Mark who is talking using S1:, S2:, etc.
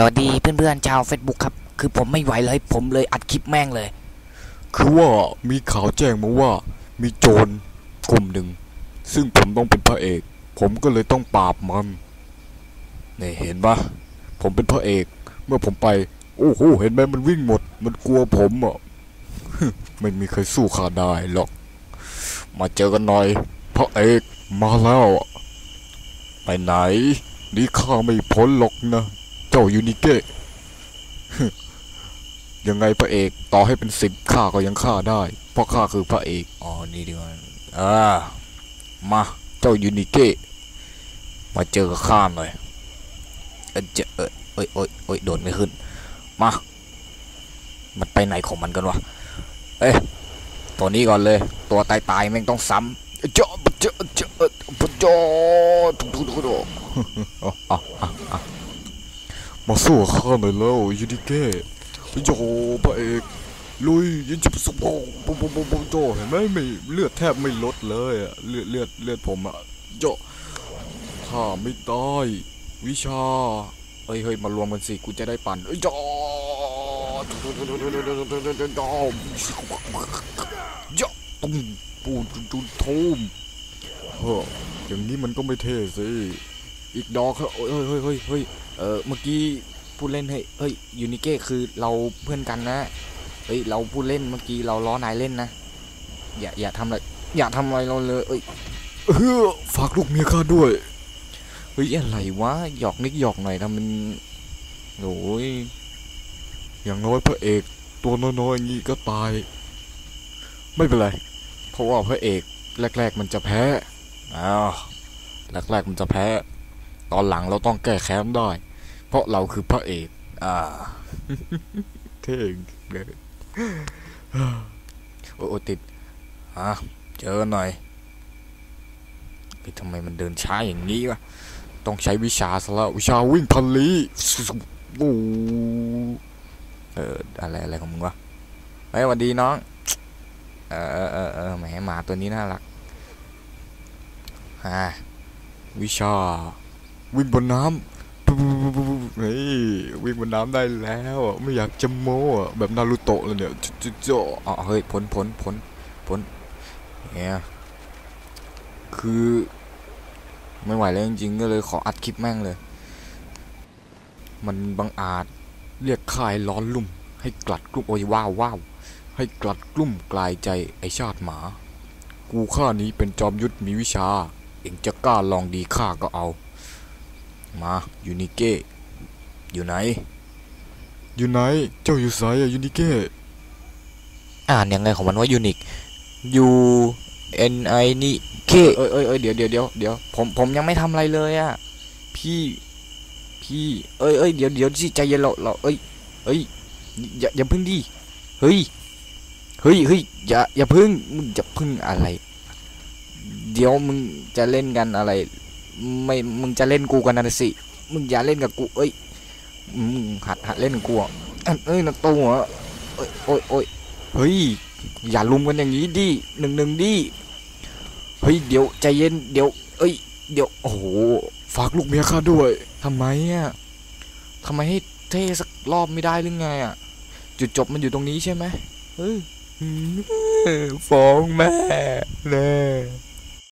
S1: สวัสดีเพื่อนๆชาว Facebook ครับ คือผมไม่ไหวเลยผมเลยอัดคลิปแม่งเลย
S2: คือว่ามีข่าวแจ้งมาว่า มีโจรกลุ่มหนึ่ง ซึ่งผมต้องเป็นพระเอก ผมก็เลยต้องปราบมันนี่เห็นปะผมเป็นพระเอก เมื่อผมไป โอ้โหเห็นไหมมันวิ่งหมด มันกลัวผมอะไม่มีใครสู้ข้าได้หรอก มาเจอกันหน่อย พระเอกมาแล้ว ไปไหนนี่ข้าไม่พ้นหรอกนะ จ้ายูนิเกะยังไงพระเอกต่อให้เป็นสิบข้าก็ยังฆ่าได้ เพราะข้าคือพระเอก
S1: อ๋อนี่ดีกว่า
S2: อ่ามาเจ้ายูนิเกะมาเจอกับข้าหน่อย
S1: เอยเจอเอยเอ้ยเอ้ยเอ้ยโดดไม่ขึ้น
S2: มา
S1: มันไปไหนของมันกันวะเอ้ยตัวนี้ก่อนเลย ตัวตายตายๆแม่งต้องซ้
S2: เจ้าเจ้าเจ้าเจ้าทุกทุกทุกทุก มาสู้ข้าหน่อยแล้วยูนิเกะโยพระเอกลุยยิงจุบสุบโบโบโบโบโบโจเห็นไหมไม่เลือดแทบไม่ลดเลยอะเลือดเลือดเลือดผมอะโจข้าไม่ตายวิชา
S1: เฮ้ยเฮ้ยมารวมกันสิกูจะได้ปั่นเอ้ย
S2: จ้าจ้าตุ้มปูนจุนจุนทุ่มเฮ้ออย่างนี้มันก็ไม่เท่สิ อีกดอก
S1: เฮ้ยเฮ้ยเฮ้ยเฮ้ยเออเมื่อกี้พูดเล่นเฮ้ยเฮ้ยยูนิเก้คือเราเพื่อนกันนะเฮ้ยเราพูดเล่นเมื่อกี้เราล้อนายเล่นนะอย่าอย่าทำอะไรอย่าทำอะไรเราเลยเอ้ย
S2: เฮ้อฝากลูกเมียข้าด้วย
S1: เฮ้ยอะไรวะหยอกนิดหยอกหน่อยทำมันโอ้ย
S2: อย่างน้อยพระเอก ตัวน้อยๆอย่างนี้ก็ตาย ไม่เป็นไรเพราะว่าพระเอกแรก ๆ มันจะแพ้อ้าวแรกๆมันจะแพ้ ตอนหลังเราต้องแก้แค้นได้ เพราะเราคือพระเอก
S1: อ่า
S2: เท่งเลย
S1: โอ้ติดอะเจอหน่อยทำไมมันเดินช้าอย่างนี้วะ
S2: ต้องใช้วิชาซะแล้ววิชาวิ่งพันลี้โอ้
S1: เอออะไรอะไรของมึงวะเฮ้ยสวัสดีน้อง เออเออเออเออแหมหมาตัวนี้น่ารักอ่า
S2: วิชา วิ่งบนน้ำปุ๊บปุ๊บปุ๊บเฮ้ยวิ่งบนน้ำได้แล้วไม่อยากจะโม้แบบนารูโตะเลยเนี่ยจุจุจุ
S1: อ๋อเฮ้ยพ้นพ้นพ้นพ้นเนี่ยคือไม่ไหวแล้วจริงๆก็เลยขออัดคลิปแม่งเลย
S2: มันบังอาจเรียกค่ายร้อนลุ่ม ให้กลัดกลุ่มโอ้ยว้าวว้าวให้กลัดกลุ่มกลายใจไอชาติหมา กูข้านี้เป็นจอมยุทธมีวิชา เอ็งจะกล้าลองดีข้าก็เอา มายูนิเก้อยู่ไหน อยู่ไหน เจ้าอยู่ไสอะยูนิเก้
S1: อ่านยังไงของมันว่ายูนิค U N I นี่ K เอ้ยเอ้ยเอ้ยเดี๋ยวเดี๋ยวเดี๋ยวเดี๋ยวผมผมยังไม่ทำอะไรเลยอะพี่พี่เอ้ยเอ้ยเดี๋ยวเดี๋ยวสิใจเย็นเราเราเอ้ยเอ้ยอย่าอย่าพึ่งดิเฮ้ยเฮ้ยเฮ้ยอย่าอย่าพึ่งมึงจะพึ่งอะไร เดี๋ยวมึงจะเล่นกันอะไร ไม่มึงจะเล่นกูกันนะสิมึงอย่าเล่นกับกูเอ้ยมึงหัดหัดเล่นกับกูอะเอ้ยนะตัวเอ้ยโอ้ยโอ้ยเฮ้ยอย่าลุมกันอย่างนี้ดิหนึ่งหนึ่งดิเฮ้ยเดี๋ยวใจเย็นเดี๋ยวเอ้ยเดี๋ยวโอ้โห
S2: ฝากลูกเมียข้าด้วย
S1: ทำไมอะทำไมให้เท่สักรอบไม่ได้หรือไงอะจุดจบมันอยู่ตรงนี้ใช่ไหมเฮ้ยฟ้องแม่แน่